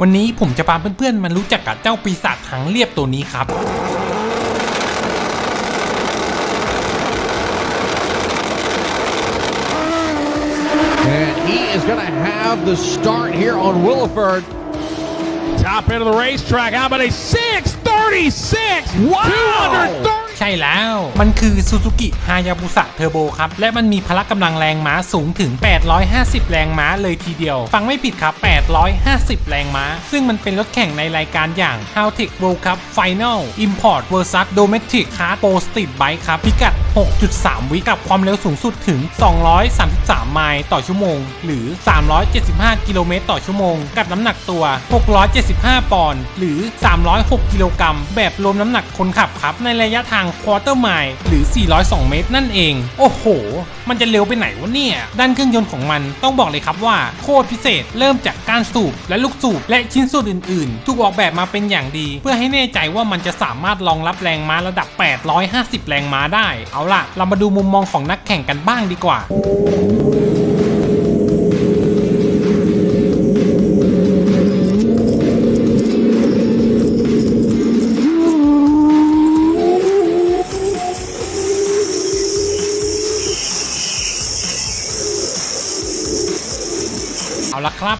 วันนี้ผมจะพาเพื่อนๆมารู้จักกับเจ้าปีศาจหางเรียบตัวนี้ครับ And he is going to have the start here on Williford. Top end of the racetrack. How about a 636? Wow! 230. ใช่แล้ว มันคือ Suzuki Hayabusa Turbo ครับ และมันมีพละกำลังแรงม้าสูงถึง 850 แรงม้าเลยทีเดียว ฟังไม่ผิดครับ 850 แรงม้า ซึ่งมันเป็นรถแข่งในรายการอย่าง h a l t e c World Cup Final Import vs Domestic Kart Pro Street Bike ครับ พิกัด 6.3 วิกับความเร็วสูงสุดถึง 233 ไมล์ต่อชั่วโมง หรือ 375 กิโลเมตรต่อชั่วโมง กับน้ำหนักตัว 675 ปอนด์หรือ 306 กิโลกรัมแบบรวมน้ำหนักคนขับครับ ในระยะทางควอเตอร์ไมล์หรือ 402 เมตรนั่นเอง โอ้โห มันจะเร็วไปไหนวะเนี่ย ด้านเครื่องยนต์ของมันต้องบอกเลยครับว่าโคตรพิเศษเริ่มจากการสูบและลูกสูบและชิ้นส่วนอื่นๆ ถูกออกแบบมาเป็นอย่างดี เพื่อให้แน่ใจว่ามันจะสามารถรองรับแรงม้าระดับ 850 แรงม้าได้ เอาล่ะ เรามาดูมุมมองของนักแข่งกันบ้างดีกว่า เอาละครับ